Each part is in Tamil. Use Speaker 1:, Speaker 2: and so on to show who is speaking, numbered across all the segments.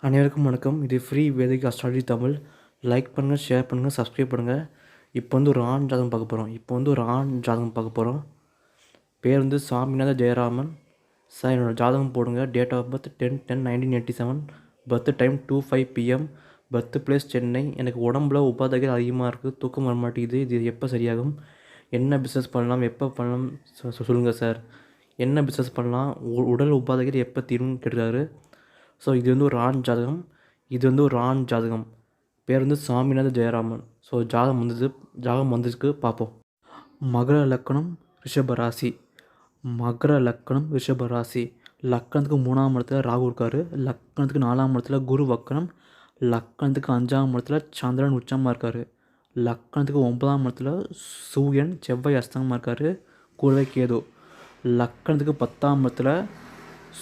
Speaker 1: அனைவருக்கும் வணக்கம். இது free vedic astrology Tamil. Like பண்ணுங்கள் ஷேர் பண்ணுங்கள் சப்ஸ்கிரைப் பண்ணுங்கள் இப்போ வந்து ஒரு ஆண் ஜாதகம் பார்க்க போகிறோம் இப்போ வந்து ஒரு ஆண் ஜாதகம் பார்க்க போகிறோம் பேர் வந்து சாமிநாத ஜெயராமன். சார் என்னோடய ஜாதகம் போடுங்க. Date of birth ten ten nineteen eighty seven birth time two five PM birth place Chennai. எனக்கு உடம்புல உபாதைகள் அதிகமாக இருக்குது தூக்கம் வர மாட்டேங்குது. இது எப்போ சரியாகும்? என்ன பிஸ்னஸ் பண்ணலாம்? எப்போ பண்ணலாம்? சொ- சொல்லுங்கள் சார் என்ன பிஸ்னஸ் பண்ணலாம்? உ- உடல் உபாதைகள் எப்போ தீரும்னு கேட்டிருக்காரு. ஸோ இது வந்து ஒரு ஆண் ஜாதகம். இது வந்து ஒரு ஆண் ஜாதகம். பேர் வந்து சாமிநாத ஜெயராமன். ஸோ ஜாதகம் வந்தது ஜாதகம் வந்ததுக்கு பார்ப்போம். மகர லக்கணம் ரிஷப ராசி. மகர லக்கணம் ரிஷப ராசி. லக்கணத்துக்கு மூணாம் இடத்துல ராகு இருக்கார். லக்கணத்துக்கு நாலாம் இடத்துல குரு வக்கணம் லக்கணத்துக்கு அஞ்சாம் இடத்துல சந்திரன் உச்சமாக இருக்கார். லக்கணத்துக்கு ஒன்பதாம் இடத்துல சூரியன் செவ்வாய் அஸ்தங்கமாக இருக்கார். கூடவே கேது. லக்கணத்துக்கு பத்தாம் இடத்துல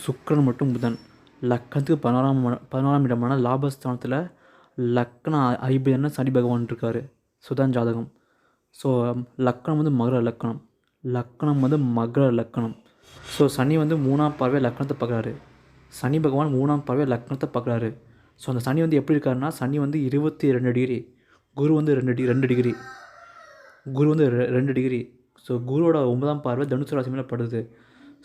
Speaker 1: சுக்கரன் மற்றும் புதன். லக்கணத்துக்கு பதினோராம் பதினோராம் இடமான லாபஸ்தானத்தில் லக்ன ஐபிஎன்னு சனி பகவான் இருக்கார். சுதான் ஜாதகம். ஸோ லக்கணம் வந்து மகர லக்கணம். லக்கணம் வந்து மகர லக்கணம். ஸோ சனி வந்து மூணாம் பார்வை லக்கணத்தை பார்க்குறாரு. சனி பகவான் மூணாம் பார்வை லக்கணத்தை பார்க்குறாரு. ஸோ அந்த சனி வந்து எப்படி இருக்காருன்னா சனி வந்து இருபத்தி ரெண்டு டிகிரி குரு வந்து ரெண்டு டி ரெண்டு டிகிரி குரு வந்து ரெ- ரெண்டு டிகிரி. ஸோ குருவோட ஒன்பதாம் பார்வை தனுசு ராசி மேலே படுது.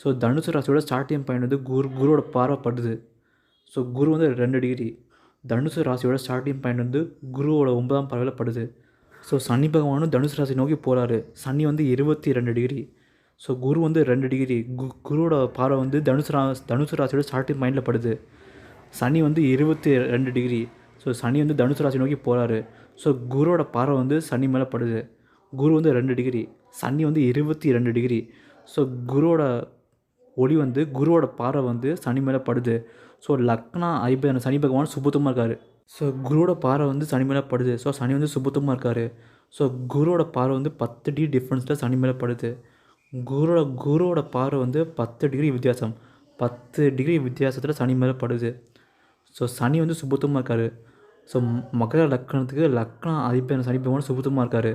Speaker 1: ஸோ தனுசு ராசியோட ஸ்டார்டிங் பாயிண்ட் வந்து குரு குருவோட பார்வை படுது. ஸோ குரு வந்து ரெண்டு டிகிரி தனுசு ராசியோட ஸ்டார்டிங் பாயிண்ட் வந்து குருவோட ஒன்பதாம் பறவையில் படுது. ஸோ சனி பகவானும் தனுசு ராசி நோக்கி போகிறாரு சனி வந்து இருபத்தி ரெண்டு டிகிரி ஸோ குரு வந்து ரெண்டு டிகிரி கு குருவோட பார்வை வந்து தனுசு ரா தனுசு ராசியோட ஸ்டார்டிங் பாயிண்டில் படுது. சனி வந்து இருபத்தி ரெண்டு டிகிரி ஸோ சனி வந்து தனுசு ராசி நோக்கி போகிறாரு ஸோ குருவோட பார்வை வந்து சனி மேலே படுது. குரு வந்து ரெண்டு டிகிரி சனி வந்து இருபத்தி ரெண்டு டிகிரி ஸோ குருவோட ஒளி வந்து குருவோட பார்வை வந்து சனி மேலே படுது. ஸோ லக்னா ஐபன் சனி பகவான் சுபத்துவமாக இருக்கார். ஸோ குருவோட பார்வை வந்து சனி மேலே படுது. ஸோ சனி வந்து சுபத்துவமாக இருக்கார். ஸோ குருவோட பார்வை வந்து பத்து டிகிரி டிஃப்ரென்ஸில் சனி மேலே படுது. குருவோட குருவோட பார்வை வந்து பத்து டிகிரி வித்தியாசம். பத்து டிகிரி வித்தியாசத்தில் சனி மேலே படுது. ஸோ சனி வந்து சுபத்துவமாக இருக்கார். ஸோ மகர லக்கணத்துக்கு லக்னம் அதிபர் சனி பகவான் சுபத்துவமாக இருக்கார்.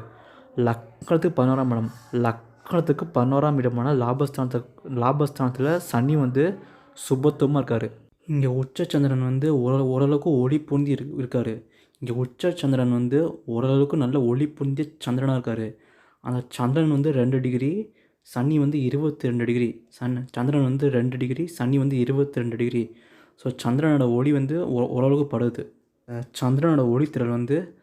Speaker 1: லக்கணத்துக்கு பதினோராம் இடம். லக்கணத்துக்கு பதினோராம் இடமான லாபஸ்தானத்தை லாபஸ்தானத்தில் சனி வந்து சுபத்துவமாக இருக்கார். இங்கே உச்சச்சந்திரன் வந்து ஓர ஓரளவுக்கு ஒளி பொருந்தி இரு இருக்கார். இங்கே உச்சச்சந்திரன் வந்து ஓரளவுக்கு நல்ல ஒளி பொருந்திய சந்திரனாக இருக்கார். அந்த சந்திரன் வந்து ரெண்டு டிகிரி சனி வந்து இருபத்தி ரெண்டு டிகிரி சன் சந்திரன் வந்து ரெண்டு டிகிரி சனி வந்து இருபத்தி ரெண்டு டிகிரி. ஸோ சந்திரனோட ஒளி வந்து ஓ- ஓரளவுக்கு படுது. சந்திரனோட ஒளித்திரள் வந்து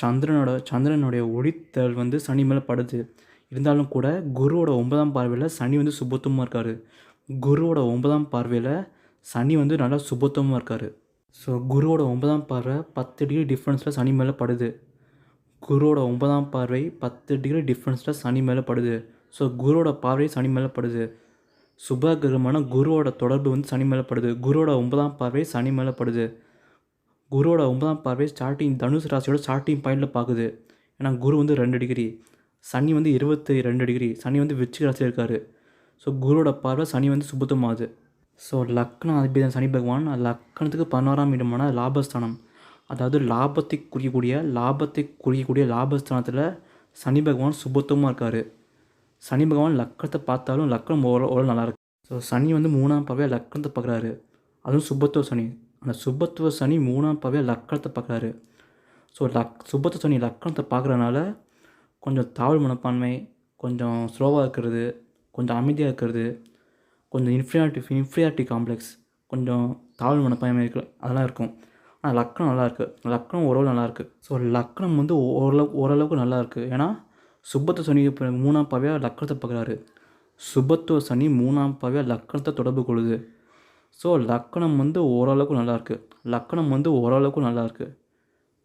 Speaker 1: சந்திரனோட சந்திரனுடைய ஒளித்திரள் வந்து சனி மேலே படுது. இருந்தாலும் கூட குருவோட ஒன்பதாம் பார்வையில் சனி வந்து சுபத்துவமாக இருக்கார். குருவோட ஒன்பதாம் பார்வையில் சனி வந்து நல்லா சுபத்துவமாக இருக்கார். ஸோ குருவோட ஒன்பதாம் பார்வை பத்து டிகிரி டிஃப்ரென்ஸில் சனி மேலே படுது. குருவோட ஒன்பதாம் பார்வை பத்து டிகிரி டிஃப்ரென்ஸில் சனி மேலே படுது. ஸோ குருவோட பார்வை சனி மேலே படுது. சுப கிரகமான குருவோட தொடர்பு வந்து சனி மேலே படுது. குருவோட ஒன்பதாம் பார்வை சனி மேலே படுது. குருவோட ஒன்பதாம் பார்வை ஸ்டார்டிங் தனுசு ராசியோட ஸ்டார்டிங் பாயிண்டில் பார்க்குது ஏன்னா குரு வந்து ரெண்டு டிகிரி சனி வந்து இருபத்தி ரெண்டு டிகிரி சனி வந்து விச்சிக ராசியில் இருக்கார். ஸோ குருவோட பார்வை சனி வந்து சுபத்தமாகுது ஸோ லக்னம் அதிபதி சனி பகவான் லக்கணத்துக்கு பதினோராம் இடமான லாபஸ்தானம். அதாவது லாபத்தை குறிக்கக்கூடிய லாபத்தை குறிக்கக்கூடிய லாபஸ்தானத்தில் சனி பகவான் சுபத்துவமாக இருக்கார். சனி பகவான் லக்கணத்தை பார்த்தாலும் லக்கணம் ஓரளவு ஓரளவு நல்லாயிருக்கு ஸோ சனி வந்து மூணாம் பவையாக லக்கணத்தை பார்க்குறாரு. அதுவும் சுபத்துவ சனி. அந்த சுபத்துவ சனி மூணாம் பவையாக லக்கணத்தை பார்க்குறாரு. ஸோ லக் சுபத்துவ சனி லக்கணத்தை பார்க்குறனால கொஞ்சம் தாவல் மனப்பான்மை கொஞ்சம் ஸ்லோவாக இருக்கிறது கொஞ்சம் அமைதியாக இருக்கிறது கொஞ்சம் இன்ஃபீரியாரிட்டி இன்ஃபீரியாரிட்டி காம்ப்ளெக்ஸ் கொஞ்சம் தாழ்வு மனப்பான்மை இருக்கு அதெல்லாம் இருக்கும். ஆனால் லக்கணம் நல்லாயிருக்கு லக்னம் லக்கணம் ஓரளவு நல்லாயிருக்கு ஸோ லக்கணம் வந்து ஓரளவு ஓரளவுக்கு நல்லாயிருக்கு ஏன்னா சுபத்துவ சனி இப்போ மூணாம் பாவையாக லக்கணத்தை பார்க்குறாரு. சுபத்துவ சனி மூணாம் பாவையாக லக்கணத்தை தொடர்பு கொள்ளுது. ஸோ லக்கணம் வந்து ஓரளவுக்கு நல்லா இருக்கு. லக்கணம் வந்து ஓரளவுக்கு நல்லாயிருக்கு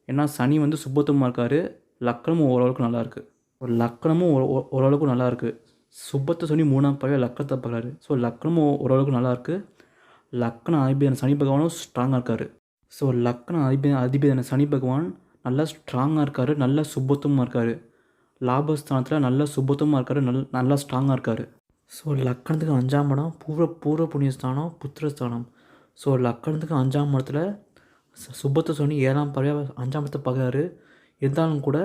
Speaker 1: ஏன்னா சனி வந்து சுபத்துவமாக இருக்கார். லக்கணமும் ஓரளவுக்கு நல்லாயிருக்கு ஒரு லக்கணமும் ஓ- ஓ- ஓரளவுக்கு நல்லாயிருக்கு சுபத்தை சனி மூணாம் பாவையாக லக்கணத்தை பார்க்குறாரு. ஸோ லக்கணமும் ஓரளவுக்கு நல்லாயிருக்கு லக்கண அதிபதியான சனி பகவானும் ஸ்ட்ராங்காக இருக்கார். ஸோ லக்கண அதிபதி அதிபதியான சனி பகவான் நல்லா ஸ்ட்ராங்காக இருக்கார் நல்ல சுபத்துவமாக இருக்கார். லாபஸ்தானத்தில் நல்ல சுபத்துவமாக இருக்கார் நல் நல்லா ஸ்ட்ராங்காக இருக்கார். ஸோ லக்கணத்துக்கு அஞ்சாம் இடம் பூர்வ பூர்வ புண்ணியஸ்தானம் புத்திரஸ்தானம். ஸோ லக்கணத்துக்கு அஞ்சாம் இடத்துல சுபத்த சுபத்துவ ஏழாம் பறவையாக அஞ்சாம் இடத்தை பார்க்குறாரு. இருந்தாலும் கூட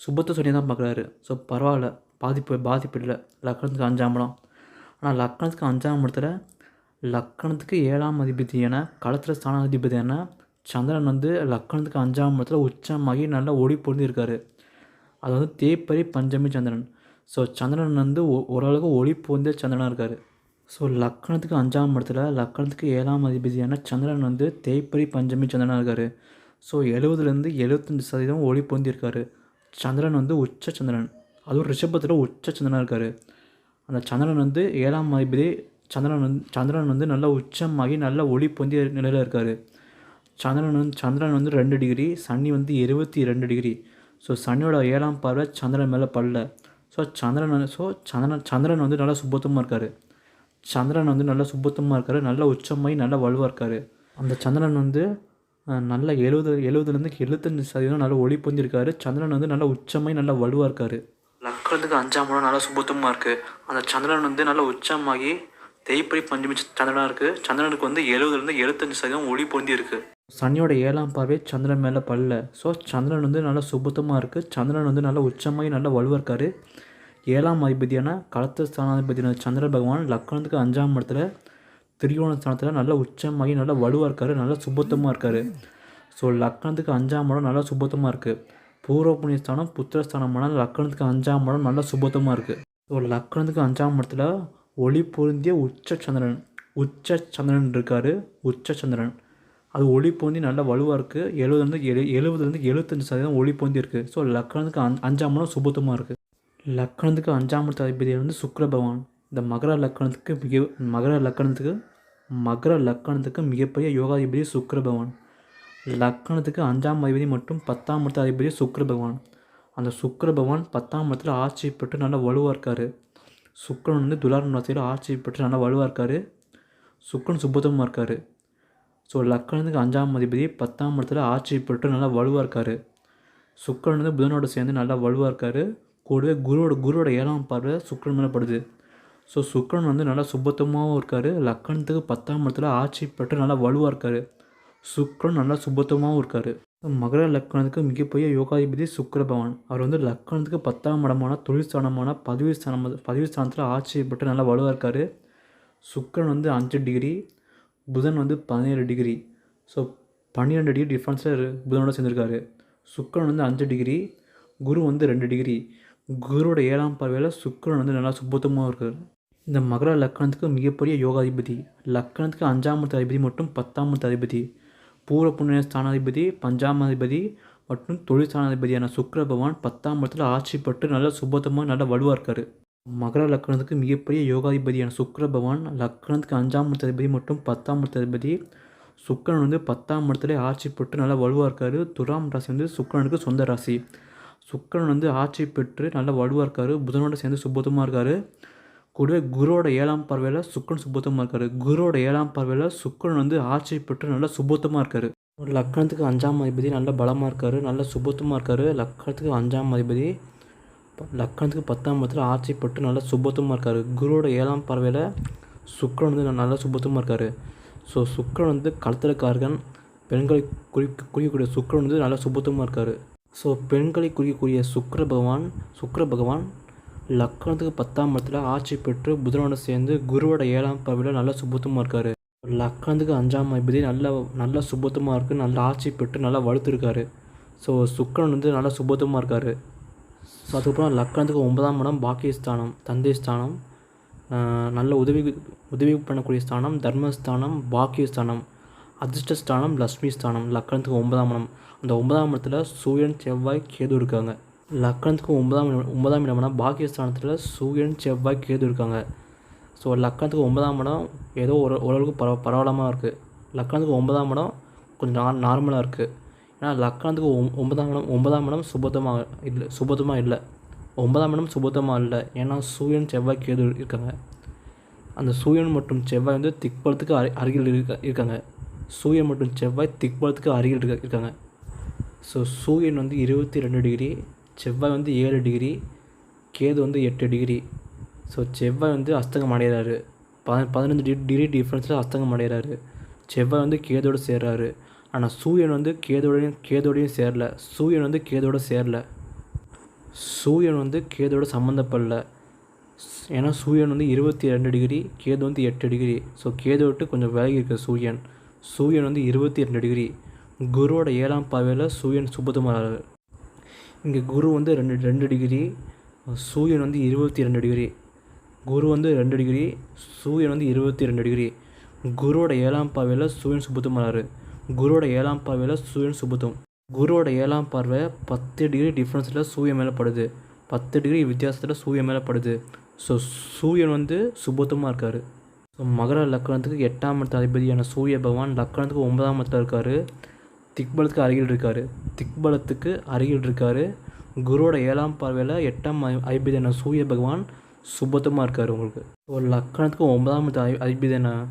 Speaker 1: சுபத்த சனியை தான் பார்க்குறாரு. ஸோ பரவாயில்ல. பாதிப்பு பாதிப்பு இல்லை. லக்கணத்துக்கு அஞ்சாம் இடம். ஆனால் லக்கணத்துக்கு அஞ்சாம் இடத்துல லக்கணத்துக்கு ஏழாம் அதிபதியான களத்திர ஸ்தானாதிபதியான சந்திரன் வந்து லக்கணத்துக்கு அஞ்சாம் இடத்துல உச்சமாகி நல்லா ஒளி பொருந்திருக்காரு அது வந்து தேய்ப்பறி பஞ்சமி சந்திரன். ஸோ சந்திரன் வந்து ஓரளவுக்கு ஒளி பொருந்திய சந்திரனாக இருக்கார். ஸோ லக்கணத்துக்கு அஞ்சாம் இடத்துல லக்கணத்துக்கு ஏழாம் அதிபதியான சந்திரன் வந்து தேய்ப்பறி பஞ்சமி சந்திரனாக இருக்கார். ஸோ எழுபதுலேருந்து எழுபத்தஞ்சு சதவீதம் ஒளி பொருந்திருக்காரு சந்திரன் வந்து உச்ச சந்திரன். அதுவும் ரிஷபத்தில் உச்ச சந்திரனாக இருக்கார். அந்த சந்திரன் வந்து ஏழாம் அதிபதி சந்திரன் வந்து சந்திரன் வந்து நல்லா உச்சமாகி நல்லா ஒளி பொந்திய நிலையில் இருக்கார். சந்திரன் வந்து சந்திரன் வந்து ரெண்டு டிகிரி சனி வந்து இருபத்தி ரெண்டு டிகிரி. ஸோ சனியோட ஏழாம் பார்வை சந்திரன் மேலே படல. ஸோ சந்திரன் ஸோ சந்திரன் சந்திரன் வந்து நல்லா சுபத்தமாக இருக்கார். சந்திரன் வந்து நல்லா சுபத்தமாக இருக்கார் நல்லா உச்சமாகி நல்லா வலுவாக இருக்கார். அந்த சந்திரன் வந்து நல்லா எழுபது எழுபதுலேருந்து எழுபத்தஞ்சு சதவீதம் நல்லா ஒளி பொந்திருக்காரு. சந்திரன் வந்து நல்லா உச்சமாகி நல்லா வலுவாக இருக்கார். லக்கணத்துக்கு அஞ்சாம் இடம் நல்லா சுபத்தமாக இருக்குது அந்த சந்திரன் வந்து நல்லா உச்சமாகி தேய்ப்பறி பஞ்சமி சந்திரனாக இருக்குது சந்திரனுக்கு வந்து எழுபதுலேருந்து எழுபத்தஞ்சு சதவீதம் ஒளி பொருந்தி இருக்குது சனியோட ஏழாம் பார்வை சந்திரன் மேலே பல்ல ஸோ சந்திரன் வந்து நல்லா சுபத்தமாக இருக்குது சந்திரன் வந்து நல்லா உச்சமாகி நல்லா வலுவாக இருக்கார். ஏழாம் அதிபதியான களத்த ஸ்தானாதிபதியான சந்திர பகவான் லக்கணத்துக்கு அஞ்சாம் இடத்துல திரியோண ஸ்தானத்தில் நல்லா உச்சமாகி நல்லா வலுவாக இருக்காரு. நல்லா சுபத்தமாக இருக்காரு. ஸோ லக்கணத்துக்கு அஞ்சாம் இடம் நல்லா சுபத்தமாக இருக்குது பூர்வ புண்ணியஸ்தானம் புத்திரஸ்தானமான லக்கணத்துக்கு அஞ்சாம் இடம் நல்லா சுபத்தமாக இருக்குது ஸோ லக்கணத்துக்கு அஞ்சாம் இடத்துல ஒளி பொருந்திய உச்ச சந்திரன் உச்ச சந்திரன் இருக்கார். உச்ச சந்திரன் அது ஒளி பொந்தி நல்லா வலுவாக இருக்குது எழுபதுலேருந்து எழு எழுபதுலேருந்து எழுபத்தஞ்சு சதவீதம் ஒளி பொந்தி இருக்குது ஸோ லக்கணத்துக்கு அஞ் அஞ்சாம் இடம் சுபத்தமாக இருக்குது லக்கணத்துக்கு அஞ்சாம் இடத்து அதிபதி வந்து சுக்கர பகவான். இந்த மகர லக்கணத்துக்கு மிக மகர லக்கணத்துக்கு மகர லக்கணத்துக்கு மிகப்பெரிய யோகாதிபதி சுக்கர பகவான். லக்கணத்துக்கு அஞ்சாம் அதிபதி மற்றும் பத்தாம் இடத்து அதிபதி சுக்கர பகவான். அந்த சுக்கர பகவான் பத்தாம் இடத்துல ஆட்சி பெற்று நல்லா வலுவாக இருக்கார். சுக்கிரன் வந்து துலார் ராசியில் ஆட்சி பெற்று நல்லா வலுவாக இருக்கார். சுக்கரன் சுபத்தமாக இருக்கார். ஸோ லக்கணத்துக்கு அஞ்சாம் அதிபதி பத்தாம் இடத்துல ஆட்சி பெற்று நல்லா வலுவாக இருக்கார். சுக்கிரன் வந்து புதனோட சேர்ந்து நல்லா வலுவாக இருக்கார். கூடவே குருவோட குருவோட ஏழாம் பார்வை சுக்கரன் மேலே படுது. ஸோ சுக்கிரன் வந்து நல்லா சுபத்தமாகவும் இருக்கார். லக்கணத்துக்கு பத்தாம் இடத்துல ஆட்சி பெற்று நல்லா வலுவாக இருக்கார். சுக்ரன் நல்லா சுபத்தமாகவும் இருக்கார். மகர லக்கணத்துக்கு மிகப்பெரிய யோகாதிபதி சுக்கர பகவான். அவர் வந்து லக்கணத்துக்கு பத்தாம் இடமான தொழில் ஸ்தானமான பதவி ஸ்தானம் பதவி ஸ்தானத்தில் ஆட்சி பெற்று நல்லா வலுவாக இருக்கார். சுக்கரன் வந்து அஞ்சு டிகிரி புதன் வந்து பதினேழு டிகிரி ஸோ பன்னிரெண்டு டிகிரி டிஃப்ரென்ஸில் புதனோட சேர்ந்துருக்காரு. சுக்கரன் வந்து அஞ்சு டிகிரி குரு வந்து ரெண்டு டிகிரி குருவோட ஏழாம் பார்வையில் சுக்கரன் வந்து நல்லா சுபத்தமாக இருக்கார். இந்த மகர லக்கணத்துக்கு மிகப்பெரிய யோகாதிபதி. லக்கணத்துக்கு அஞ்சாம் அதிபதி மற்றும் பத்தாம் அதிபதி. பூர புண்ணிய ஸ்தானாதிபதி பஞ்சாமதிபதி மற்றும் தொழில் ஸ்தானாதிபதியான பகவான் பத்தாம் இடத்துல ஆட்சி பெற்று நல்ல சுபத்தமாக நல்லா வலுவாக இருக்கார். மகர லக்னத்துக்கு மிகப்பெரிய யோகாதிபதியான சுக்கர பகவான் லக்னத்துக்கு அஞ்சாம் இடத்து அதிபதி மற்றும் பத்தாம் இடத்து அதிபதி சுக்கிரன் வந்து பத்தாம் இடத்துல ஆட்சி பெற்று நல்லா வலுவாக இருக்கார். துராம் ராசி வந்து சுக்கரனுக்கு சொந்த ராசி. சுக்கிரன் வந்து ஆட்சி பெற்று நல்லா வலுவாக இருக்கார். புதனோட சேர்ந்து சுபத்தமாக இருக்கார். கூடவே குருவோட ஏழாம் பார்வையில் சுக்கரன் சுபத்தமாக இருக்கார். குருவோட ஏழாம் பார்வையில் சுக்கிரன் வந்து ஆட்சி பெற்று நல்லா சுபத்தமாக இருக்கார். லக்கணத்துக்கு அஞ்சாம் அதிபதி நல்ல பலமாக இருக்கார். நல்ல சுபத்தமாக இருக்கார். லக்கணத்துக்கு அஞ்சாம் அதிபதி லக்கணத்துக்கு பத்தாம் இடத்துல ஆட்சி பெற்று நல்லா சுபத்தமாக இருக்கார். குருவோட ஏழாம் பார்வையில் சுக்கரன் வந்து நல்லா சுபத்தமாக இருக்கார். ஸோ சுக்கரன் வந்து களத்திரக்காரகன் பெண்களை குறி குறிக்கக்கூடிய சுக்கிரன் வந்து நல்லா சுபத்தமாக இருக்கார். ஸோ பெண்களை குறிக்கக்கூடிய சுக்கர பகவான் சுக்கர பகவான் லக்கணத்துக்கு பத்தாம் இடத்துல ஆட்சி பெற்று புதனோட சேர்ந்து குருவோட ஏழாம் பார்வையில் நல்லா சுபத்தமாக இருக்கார். லக்கணத்துக்கு அஞ்சாம் அதிபதி நல்ல நல்ல சுபத்தமாக இருக்குது நல்ல ஆட்சி பெற்று நல்லா வலுத்துருக்காரு. ஸோ சுக்கரன் வந்து நல்லா சுபத்தமாக இருக்கார். ஸோ அதுக்கப்புறம் லக்கணத்துக்கு ஒன்பதாம் இடம் பாக்கியஸ்தானம் தந்தை ஸ்தானம் நல்ல உதவி உதவி பண்ணக்கூடிய ஸ்தானம் தர்மஸ்தானம் பாக்கியஸ்தானம் அதிர்ஷ்டஸ்தானம் லக்ஷ்மி ஸ்தானம் லக்கணத்துக்கு ஒன்பதாம் இடம். அந்த ஒன்பதாம் இடத்துல சூரியன் செவ்வாய் கேது இருக்காங்க. லக்கணத்துக்கு ஒன்பதாம் ஒன்பதாம் இடம்னா பாக்கியஸ்தானத்தில் சூரியன் செவ்வாய் கேது இருக்காங்க. ஸோ லக்கணத்துக்கு ஒன்பதாம் இடம் ஏதோ ஒரு ஓரளவுக்கு பரவ பரவலமாக இருக்குது லக்கணத்துக்கு ஒன்பதாம் இடம் கொஞ்சம் நார் நார்மலாக இருக்குது ஏன்னா லக்கணத்துக்கு ஒம்- ஒன்பதாம் இடம் ஒன்பதாம் இடம் சுபத்தமாக இல்லை சுபத்தமாக இல்லை. ஒன்பதாம் இடம் சுபத்தமாக இல்லை. ஏன்னா சூரியன் செவ்வாய் கேது இருக்காங்க. அந்த சூரியன் மற்றும் செவ்வாய் வந்து திக்பலத்துக்கு அரு அருகில் இருக்க இருக்காங்க. சூரியன் மற்றும் செவ்வாய் திக்பலத்துக்கு அருகில் இருக்க இருக்காங்க. ஸோ சூரியன் வந்து இருபத்தி ரெண்டு டிகிரி செவ்வாய் வந்து ஏழு டிகிரி கேது வந்து எட்டு டிகிரி. ஸோ செவ்வாய் வந்து அஸ்தங்கம் அடைகிறாரு. பதி பதினஞ்சு டிகிரி டிகிரி டிஃப்ரென்ஸில் அஸ்தங்கம் அடைகிறாரு. செவ்வாய் வந்து கேதோடு சேர்றாரு. ஆனால் சூரியன் வந்து கேதோடையும் கேதோடையும் சேரல. சூரியன் வந்து கேதோட சேரல. சூரியன் வந்து கேதோட சம்மந்தப்படல ஏன்னா சூரியன் வந்து இருபத்தி ரெண்டு டிகிரி கேது வந்து எட்டு டிகிரி. ஸோ கேது விட்டு கொஞ்சம் விலகி இருக்க சூரியன். சூரியன் வந்து இருபத்தி ரெண்டு டிகிரி. குருவோட ஏழாம் பார்வையில் சூரியன் சுபத்துமாறாரு இங்கே குரு வந்து ரெண்டு ரெண்டு டிகிரி சூரியன் வந்து இருபத்தி ரெண்டு டிகிரி குரு வந்து ரெண்டு டிகிரி சூரியன் வந்து இருபத்தி ரெண்டு டிகிரி குருவோட ஏழாம் பார்வையில் சூரியன் சுபத்தும் வராரு. குருவோட ஏழாம் பார்வையில் சூரியன் சுபத்தும் குருவோட ஏழாம் பார்வை பத்து டிகிரி டிஃப்ரென்ஸில் சூரியன் மேலே படுது. பத்து டிகிரி வித்தியாசத்தில் சூரியன் மேலே படுது. ஸோ சூரியன் வந்து சுபத்தமாக இருக்கார். ஸோ மகர லக்கணத்துக்கு எட்டாம் இடத்து அதிபதியான சூரிய பகவான் லக்கணத்துக்கு ஒன்பதாம் இடத்துல இருக்கார். திக்பலத்துக்கு அருகில் இருக்கார். திக்பலத்துக்கு அருகில் இருக்கார். குருவோட ஏழாம் பார்வையில் எட்டாம் ஐபிதன சூரிய பகவான் சுபத்தமாக இருக்கார் உங்களுக்கு. ஒரு லக்கணத்துக்கு ஒன்பதாம் ஐ அதி-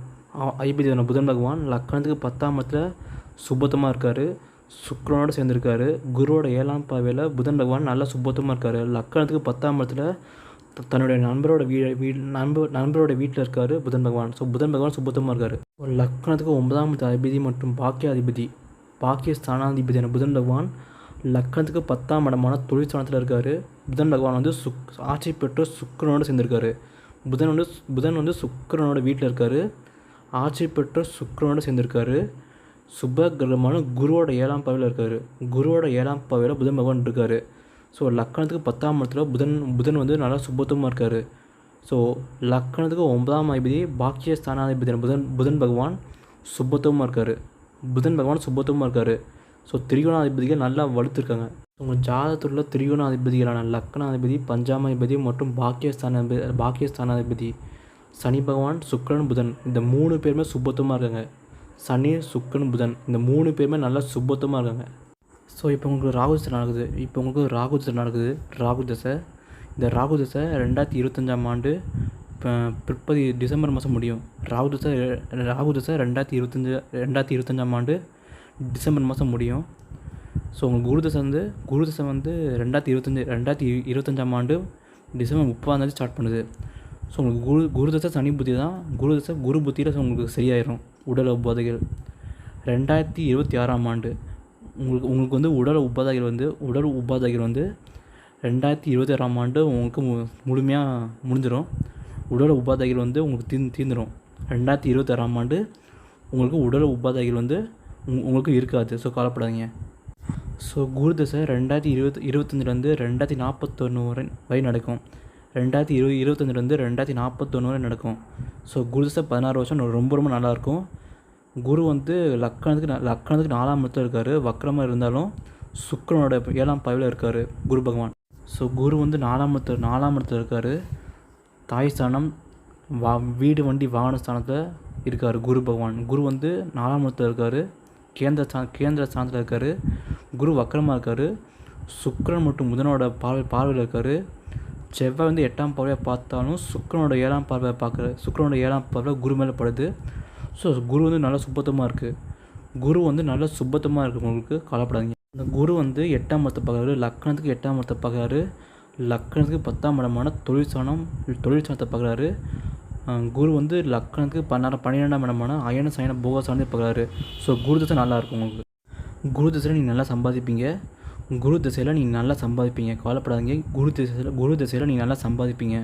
Speaker 1: ஐபிதன புதன் பகவான் லக்கணத்துக்கு பத்தாம் இடத்துல சுபத்தமாக இருக்கார். சுக்ரனோடு சேர்ந்துருக்காரு. குருவோட ஏழாம் பார்வையில் புதன் பகவான் நல்லா சுபத்தமாக இருக்கார். லக்கணத்துக்கு பத்தாம் இடத்துல தன்னுடைய நண்பரோட வீ வீ நண்பர் நண்பரோட வீட்டில் இருக்கார் புதன் பகவான். ஸோ புதன் பகவான் சுபத்தமாக இருக்கார். ஒரு லக்கணத்துக்கு ஒன்பதாம் அதிபதி மற்றும் பாக்கியாதிபதி. பாக்கிய ஸ்தானாதிபதியான புதன் பகவான் லக்கணத்துக்கு பத்தாம் இடமான தொழிற்சாணத்தில் இருக்கார். புதன் பகவான் வந்து சுக் ஆட்சி பெற்று சுக்கரனோடு சேர்ந்திருக்காரு. புதன் வந்து புதன் வந்து சுக்கரனோட வீட்டில் இருக்கார். ஆட்சி பெற்ற சுக்கரனோடு சேர்ந்திருக்காரு. சுப கிரகமான குருவோட ஏழாம் பாவையில் இருக்கார். குருவோட ஏழாம் பாவையில் புதன் பகவான் இருக்கார். ஸோ லக்கணத்துக்கு பத்தாம் இடத்துல புதன் புதன் வந்து நல்லா சுபத்துவமாக இருக்கார். ஸோ லக்கணத்துக்கு ஒன்பதாம் அதிபதி பாக்கிய ஸ்தானாதிபதியான புதன் புதன் பகவான் சுபத்துவமாக இருக்கார். புதன் பகவான் சுபத்துவமாக இருக்கார். ஸோ திரிகோணாதிபதிகள் நல்லா வலுத்திருக்காங்க. உங்கள் ஜாதகத்தில் திரிகோணாதிபதிகளான லக்னாதிபதி பஞ்சாமாதிபதி மற்றும் பாக்கியஸ்தானாதிபதி பாக்கியஸ்தானாதிபதி. சனி பகவான் சுக்கரன் புதன். இந்த மூணு பேருமே சுபத்துவமாக இருக்காங்க. சனி சுக்கரன் புதன். இந்த மூணு பேருமே நல்லா சுபத்துவமாக இருக்காங்க. ஸோ இப்போ உங்களுக்கு ராகு தசை நடக்குது. இப்போ உங்களுக்கு ராகு தசை நடக்குது. ராகு தசை. இந்த ராகு தசை ரெண்டாயிரத்தி இருபத்தஞ்சாம் ஆண்டு பிற்பதி டிசம்பர் மாதம் முடியும். ராகு தசை ராகு தசை ரெண்டாயிரத்தி இருபத்தஞ்சு ரெண்டாயிரத்தி இருபத்தஞ்சாம் ஆண்டு டிசம்பர் மாதம் முடியும். ஸோ உங்களுக்கு குரு தசை வந்து குரு தசை வந்து ரெண்டாயிரத்தி இருபத்தஞ்சி ரெண்டாயிரத்தி இருபத்தஞ்சாம் ஆண்டு டிசம்பர் முப்பதாம் தேதி ஸ்டார்ட் பண்ணுது. ஸோ உங்களுக்கு குரு குரு தசை சனி புத்தி தான். குரு தசை குரு புத்தியில் உங்களுக்கு சரியாயிரும். உடல் உபாதைகள். ரெண்டாயிரத்தி இருபத்தி ஆறாம் ஆண்டு உங்களுக்கு உங்களுக்கு வந்து உடல் உபாதைகள் வந்து உடல் உபாதைகள் வந்து ரெண்டாயிரத்தி இருபத்தி ஆறாம் ஆண்டு உங்களுக்கு மு முழுமையாக முடிஞ்சிடும் உடல் உபாதைகள் வந்து உங்களுக்கு தீ தீர்ந்துடும் ரெண்டாயிரத்தி இருபத்தாறாம் ஆண்டு உங்களுக்கு உடல் உபாதைகள் வந்து உங்களுக்கு இருக்காது. ஸோ கவலைப்படாதீங்க. ஸோ குரு தசை ரெண்டாயிரத்தி இருபத்தி இருபத்தஞ்சிலேருந்து ரெண்டாயிரத்தி நாற்பத்தொன்று வரை வரை நடக்கும். ரெண்டாயிரத்தி இரு இருபத்தஞ்சிலேருந்து ரெண்டாயிரத்தி நாற்பத்தொன்று வரை நடக்கும். ஸோ குரு தசை பதினாறு வருஷம் ரொம்ப ரொம்ப நல்லாயிருக்கும் குரு வந்து லக்கணத்துக்கு லக்கணத்துக்கு நாலாம் இடத்துல இருக்கார். வக்கரமாக இருந்தாலும் சுக்கிரனோட ஏழாம் பதவியில் இருக்கார் குரு பகவான். ஸோ குரு வந்து நாலாம் இடத்துல நாலாம் இடத்துல இருக்கார். தாய் ஸ்தானம் வா வீடு வண்டி வாகன ஸ்தானத்தில் இருக்கார் குரு பகவான். குரு வந்து நாலாம் இடத்துல இருக்கார். கேந்திர ஸ்தா கேந்திர ஸ்தானத்தில் இருக்கார். குரு வக்கரமாக இருக்கார். சுக்கரன் மற்றும் புதனோட பார்வை பார்வையில் இருக்கார். செவ்வாய் வந்து எட்டாம் பார்வையாக பார்த்தாலும் சுக்கரனோட ஏழாம் பார்வையை பார்க்குற சுக்கரனோட ஏழாம் பார்வை குரு மேலே படுது. ஸோ குரு வந்து நல்லா சுத்தமாக இருக்குது குரு வந்து நல்லா சுத்தமாக இருக்குது உங்களுக்கு கவலைப்படாதீங்க. அந்த குரு வந்து எட்டாம் மரத்தை பார்க்குறாரு. லக்கணத்துக்கு எட்டாம் மரத்தை பார்க்குறாரு. லக்கணத்துக்கு பத்தாம் இடமான தொழில் ஸ்தானம் பார்க்குறாரு. குரு வந்து லக்கணத்துக்கு பன்னெண்டு பன்னிரெண்டாம் இடமான அயன சயன போக பார்க்குறாரு. ஸோ குரு தசை நல்லா இருக்கும் உங்களுக்கு. குரு தசையில் நீங்கள் நல்லா சம்பாதிப்பீங்க. குரு திசையில் நீங்கள் நல்லா சம்பாதிப்பீங்க. கவலைப்படாதீங்க. குரு திசையில் குரு திசையில் நீங்கள் நல்லா சம்பாதிப்பீங்க.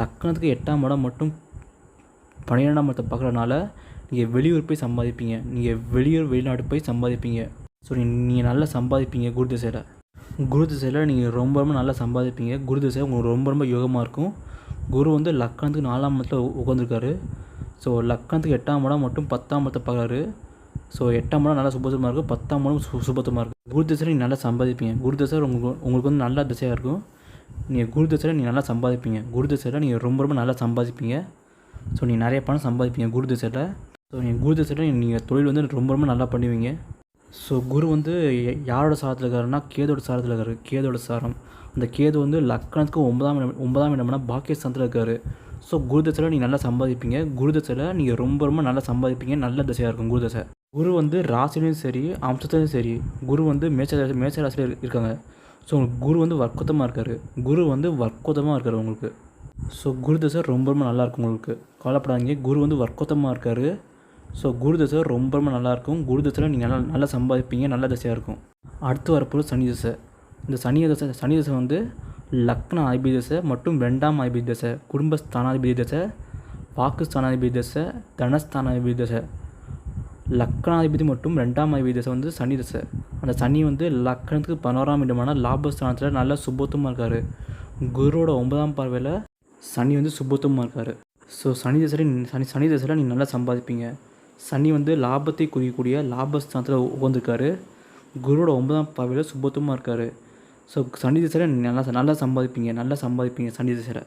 Speaker 1: லக்கணத்துக்கு எட்டாம் இடம் மட்டும் பன்னிரெண்டாம் இடத்தை பார்க்குறதுனால நீங்கள் வெளியூர் போய் சம்பாதிப்பீங்க. நீங்கள் வெளியூர் வெளிநாடு போய் சம்பாதிப்பீங்க. ஸோ நீங்கள் நல்லா சம்பாதிப்பீங்க குரு திசையில். குரு திசையில் நீங்கள் ரொம்ப ரொம்ப நல்லா சம்பாதிப்பீங்க. குரு திசை உங்களுக்கு ரொம்ப ரொம்ப யோகமாக இருக்கும். குரு வந்து லக்கணத்துக்கு நாலாம் இடத்துல உட்காந்துருக்காரு ஸோ லக்கணத்துக்கு எட்டாம் இடம் மட்டும் பத்தாம் இடத்தை பார்க்குறாரு. ஸோ எட்டாம் இடம் நல்லா சுபத்தமாக இருக்கும் பத்தாம் இடம் சு சுபத்தமாக இருக்கும் குரு திசையில் நீங்கள் நல்லா சம்பாதிப்பீங்க. குரு திசை உங்களுக்கு உங்களுக்கு வந்து நல்ல திசையாக இருக்கும். நீங்கள் குரு திசையில் நீங்கள் நல்லா சம்பாதிப்பீங்க. குரு திசையில் நீங்கள் ரொம்ப ரொம்ப நல்லா சம்பாதிப்பீங்க. ஸோ நீங்கள் நிறைய பணம் சம்பாதிப்பீங்க குரு திசையில் ஸோ நீங்கள் குரு திசையில் நீங்கள் தொழில் வந்து ரொம்ப ரொம்ப நல்லா பண்ணுவீங்க. ஸோ குரு வந்து யாரோட சாரத்தில் இருக்காருன்னா கேதோட சாரத்தில் இருக்காரு. கேதோட சாரம். அந்த கேது வந்து லக்னத்துக்கு ஒன்பதாம் இடம் ஒன்பதாம் இடம்னா பாக்கியஸ்தானத்தில் இருக்காரு. ஸோ குரு தசையில் நீங்கள் நல்லா சம்பாதிப்பீங்க. குரு தசையில் நீங்கள் ரொம்ப ரொம்ப நல்லா சம்பாதிப்பீங்க. நல்ல தசையாக இருக்கும் குரு தசை. குரு வந்து ராசிலையும் சரி அம்சத்துலையும் சரி. குரு வந்து மேச்ச ராசி மேச்ச ராசியில் இருக்காங்க. ஸோ உங்களுக்கு குரு வந்து வர்க்கத்தமாக இருக்கார். குரு வந்து வர்க்கோத்தமாக இருக்கார் உங்களுக்கு. ஸோ குரு தசை ரொம்ப ரொம்ப நல்லா இருக்கும் உங்களுக்கு. கவலைப்படாதீங்க. குரு வந்து வர்க்கோத்தமாக இருக்கார். ஸோ குரு தசை ரொம்ப ரொம்ப நல்லாயிருக்கும். குரு தசையில் நீங்கள் நல்லா நல்லா சம்பாதிப்பீங்க நல்ல தசையாக இருக்கும். அடுத்து வரப்போது சனி தசை. இந்த சனி தசை சனி தசை வந்து லக்ன அதிபதி தசை மற்றும் ரெண்டாம் அதிபதி தசை குடும்ப ஸ்தானாதிபதி தசை வாக்கு ஸ்தானாதிபதி தசை தனஸ்தானாதிபதி தசை. லக்னாதிபதி மற்றும் ரெண்டாம் அதிபதி தசை வந்து சனி தசை. அந்த சனி வந்து லக்னத்துக்கு பதினோராம் இடமான லாபஸ்தானத்தில் நல்ல சுபத்துவமாக இருக்கார். குருவோட ஒன்பதாம் பார்வையில் சனி வந்து சுபத்துவமாக இருக்கார். ஸோ சனி தசையில் சனி சனி தசையில் நீங்கள் நல்லா சம்பாதிப்பீங்க. சனி வந்து லாபத்தை குறிக்கக்கூடிய லாபஸ்தானத்தில் உட்காந்துருக்காரு குருவோட ஒன்பதாம் பார்வையில் சுபத்துவமாக இருக்கார். ஸோ சனி திசையில் நல்லா நல்லா சம்பாதிப்பீங்க நல்லா சம்பாதிப்பீங்க சனி திசையில்.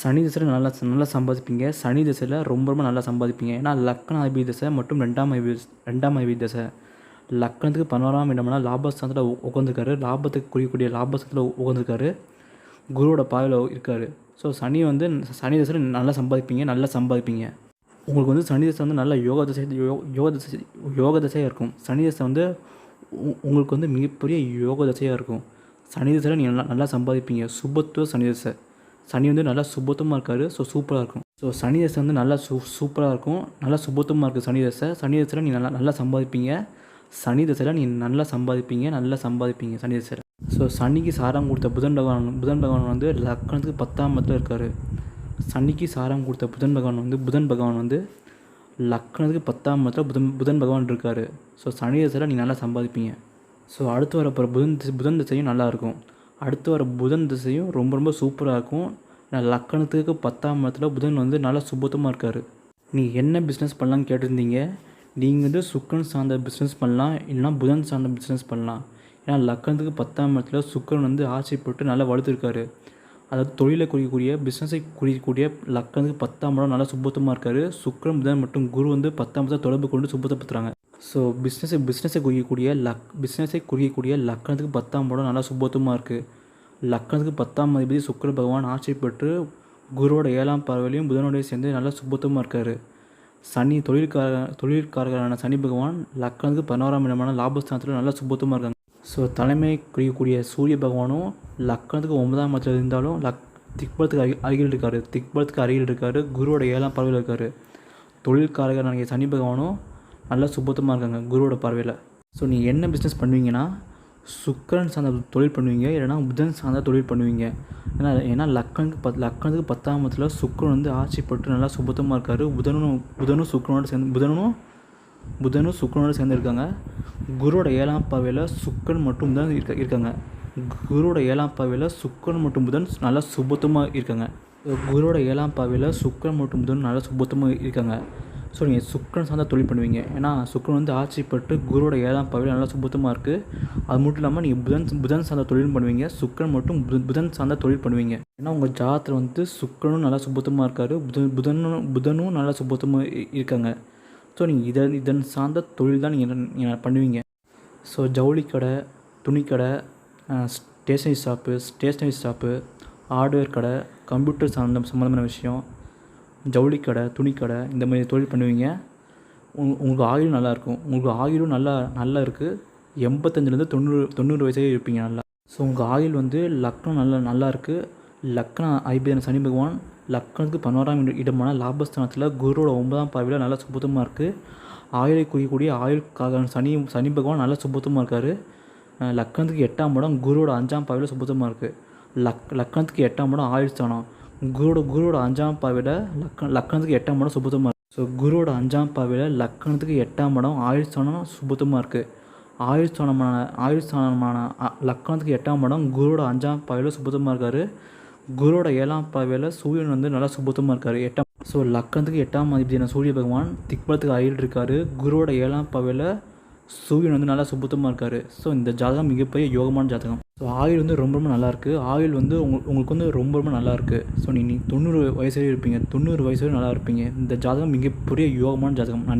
Speaker 1: சனி திசையில் நல்லா நல்லா சம்பாதிப்பீங்க. சனி திசையில் ரொம்ப ரொம்ப நல்லா சம்பாதிப்பீங்க. ஏன்னா லக்கண அதிபதி திசை மற்றும் ரெண்டாம் அதிபதி ரெண்டாம் அதிபதி திசை. லக்கணத்துக்கு பதினோராம் இடம்னா லாபஸ்தானத்தில் உட்காந்துருக்காரு லாபத்துக்கு குறிக்கக்கூடிய லாபஸ்தானத்தில் உட்காந்துருக்காரு குருவோட பார்வையில் இருக்கார். ஸோ சனி வந்து சனி திசையில் நல்லா சம்பாதிப்பீங்க நல்லா சம்பாதிப்பீங்க. உங்களுக்கு வந்து சனி தசை வந்து நல்ல யோகா தசை யோ- யோக தசை யோக தசையாக இருக்கும். சனி தசை வந்து உ- உங்களுக்கு வந்து மிகப்பெரிய யோக தசையாக இருக்கும். சனி தசையில் நீங்கள் நல்லா நல்லா சம்பாதிப்பீங்க. சுபத்துவ சனி தசை. சனி வந்து நல்லா சுபத்துவமாக இருக்காரு ஸோ சூப்பராக இருக்கும். ஸோ சனி தசை வந்து நல்லா சூ சூப்பராக இருக்கும். நல்லா சுபத்துவமாக இருக்குது சனி தசை. சனி தசையில் நீங்கள் நல்லா நல்லா சம்பாதிப்பீங்க. சனி தசையில் நீங்கள் நல்லா சம்பாதிப்பீங்க நல்லா சம்பாதிப்பீங்க சனி தசையில். ஸோ சனிக்கு சாரம் கொடுத்த புதன் பகவான் புதன் பகவான் வந்து லக்னத்துக்கு பத்தாம் இடத்துல இருக்கார். சனிக்கு சாரம் கொடுத்த புதன் பகவான் வந்து புதன் பகவான் வந்து லக்னத்துக்கு பத்தாம் இடத்துல புதன் புதன் பகவான் இருக்கார். ஸோ சனி திசையில் நீங்கள் நல்லா சம்பாதிப்பீங்க. ஸோ அடுத்து வர போகிற புதன் திசை புதன் திசையும் நல்லாயிருக்கும் அடுத்து வர புதன் திசையும் ரொம்ப ரொம்ப சூப்பராக இருக்கும். நான் லக்கணத்துக்கு பத்தாம் இடத்துல புதன் வந்து நல்லா சுபத்தமாக இருக்கார். நீ என்ன பிஸ்னஸ் பண்ணலாம்னு கேட்டிருந்தீங்க? நீங்கள் வந்து சுக்கரன் சார்ந்த பிஸ்னஸ் பண்ணலாம் இல்லைனா புதன் சார்ந்த பிஸ்னஸ் பண்ணலாம். ஏன்னா லக்கணத்துக்கு பத்தாம் இடத்துல சுக்கரன் வந்து ஆசைப்பட்டு நல்லா வளர்த்துருக்காரு. அதாவது தொழிலை குறிக்கக்கூடிய பிஸ்னஸை குறிக்கக்கூடிய லக்கணத்துக்கு பத்தாம் இடம் நல்லா சுபத்தமாக இருக்கார். சுக்கரம் புதன் மற்றும் குரு வந்து பத்தாம் இடத்தை தொடர்பு கொண்டு சுபத்தப்படுத்துகிறாங்க ஸோ பிஸ்னஸை பிஸ்னஸை குறிக்கக்கூடிய லக் பிஸ்னஸை குறிக்கக்கூடிய லக்கணத்துக்கு பத்தாம் இடம் நல்லா சுபத்தமாக இருக்குது லக்கணத்துக்கு பத்தாம் அதிபதி சுக்கர பகவான் ஆட்சி பெற்று குருவோட ஏழாம் பார்வையிலையும் புதனோடைய சேர்ந்து நல்லா சுபத்தமாக இருக்கார். சனி தொழிற்கார தொழிற்காரர்களான சனி பகவான் லக்கணத்துக்கு பதினோராம் இடமான லாபஸ்தானத்தில் நல்லா சுபத்தமாக இருக்காங்க. ஸோ தலைமை குறிக்கக்கூடிய சூரிய பகவானும் லக்கணத்துக்கு ஒன்பதாம் இடத்துல இருந்தாலும் லக் திக்பலத்துக்கு அருகில் அருகில் இருக்கார். திக்பலத்துக்கு அருகில் இருக்கார். குருவோட ஏழாம் பார்வையில் இருக்கார். தொழிற்காரகரான சனி பகவானும் நல்லா சுபத்தமாக இருக்காங்க குருவோட பார்வையில். ஸோ நீங்கள் என்ன பிஸ்னஸ் பண்ணுவீங்கன்னா சுக்கரன் சார்ந்த தொழில் பண்ணுவீங்க இல்லைனா புதன் சார்ந்த தொழில் பண்ணுவீங்க. ஏன்னா ஏன்னா லக்கனுக்கு பத் லக்கணத்துக்கு பத்தாம் இடத்துல சுக்கரன் வந்து ஆட்சி நல்லா சுபத்தமாக இருக்கார். புதனும் புதனும் சுக்கரனோட சேர்ந்து புதனும் புதனும் சுக்கரனோட சேர்ந்துருக்காங்க. குருவோட ஏழாம் பார்வையில் சுக்கன் மட்டும் தான் இருக்க இருக்காங்க. குருவோட ஏழாம் பார்வையில் சுக்கிரன் மற்றும் புதன் நல்லா சுபத்தமாக இருக்காங்க. குருவோட ஏழாம் பார்வையில் சுக்கரன் மற்றும் புதன் நல்லா சுபத்தமாக இருக்காங்க. ஸோ நீங்கள் சுக்கரன் சார்ந்த தொழில் பண்ணுவீங்க. ஏன்னா சுக்கரன் வந்து ஆட்சிப்பட்டு குருவோட ஏழாம் பார்வையில் நல்லா சுபத்தமாக இருக்குது அது மட்டும் இல்லாமல் நீங்கள் புதன் புதன் சார்ந்த தொழிலும் பண்ணுவீங்க. சுக்கரன் மட்டும் புதன் புதன் சார்ந்த தொழில் பண்ணுவீங்க. ஏன்னா உங்கள் ஜாதத்தில் வந்து சுக்கரனும் நல்லா சுபத்தமாக இருக்கார். புதன் புதனும் புதனும் நல்லா சுபத்தமாக இருக்காங்க. ஸோ நீங்கள் இதன் இதன் சார்ந்த தொழில் தான் நீங்கள் நீங்கள் பண்ணுவீங்க. ஸோ ஜவுளி கடை துணிக்கடை stationery shop stationery shop hardware கடை கம்ப்யூட்டர் சார்ந்த சம்மந்தமான விஷயம் ஜவுளி கடை துணிக்கடை இந்த மாதிரி தொழில் பண்ணுவீங்க. உங் உங்களுக்கு ஆயுளும் நல்லாயிருக்கும் உங்களுக்கு ஆயுளும் நல்லா நல்லா இருக்குது எண்பத்தஞ்சிலேருந்து தொண்ணூறு தொண்ணூறு வயசே இருப்பீங்க நல்லா. ஸோ உங்கள் ஆயுள் வந்து லக்னம் நல்லா நல்லா இருக்குது லக்னம் ஐபிஎன் சனி பகவான் லக்னத்துக்கு பதினோராம் இடமான லாபஸ்தானத்தில் குருவோட ஒன்பதாம் பார்வையில் நல்லா சுபத்தமாக இருக்குது ஆயுளை குறிக்கக்கூடிய ஆயுள்காக சனி சனி பகவான் நல்லா சுபத்தமாக இருக்கார். லக்னத்துக்கு எட்டாம் இடம் குருவோட அஞ்சாம் பார்வையில் சுபத்தமாக இருக்குது லக் லக்னத்துக்கு எட்டாம் இடம் ஆயுள் ஸ்தானம். குருவோட குருவோட அஞ்சாம் பார்வையில் லக்ன லக்னத்துக்கு எட்டாம் இடம் சுபத்தமாக இருக்குது ஸோ குருவோட அஞ்சாம் பார்வையில் லக்னத்துக்கு எட்டாம் இடம் ஆயுள் ஸ்தானம் சுபத்தமாக இருக்குது ஆயுள் ஸ்தானமான ஆயுள் ஸ்தானமான லக்னத்துக்கு எட்டாம் இடம் குருவோட அஞ்சாம் பார்வையில் சுபத்தமாக இருக்கார். குருவோட ஏழாம் பார்வையில் சூரியன் வந்து நல்லா சுபத்தமாக இருக்கார். எட்டாம் ஸோ லக்னத்துக்கு எட்டாம் அதிபதியான சூரிய பகவான் திக்பலத்துக்கு அருகில் இருக்கார். குருவோட ஏழாம் பார்வையில் சூரியன் வந்து நல்லா சுபத்தமாக இருக்கார். ஸோ இந்த ஜாதகம் மிகப்பெரிய யோகமான ஜாதகம். ஸோ ஆயுள் வந்து ரொம்ப ரொம்ப நல்லாயிருக்கு ஆயில் ஆயுள் வந்து உங்கள் உங்களுக்கு வந்து ரொம்ப ரொம்ப நல்லாயிருக்கு ஸோ நீ தொண்ணூறு வயசு இருப்பீங்க. தொண்ணூறு வயசு நல்லா இருப்பீங்க. இந்த ஜாதகம் மிகப்பெரிய யோகமான ஜாதகம். நான்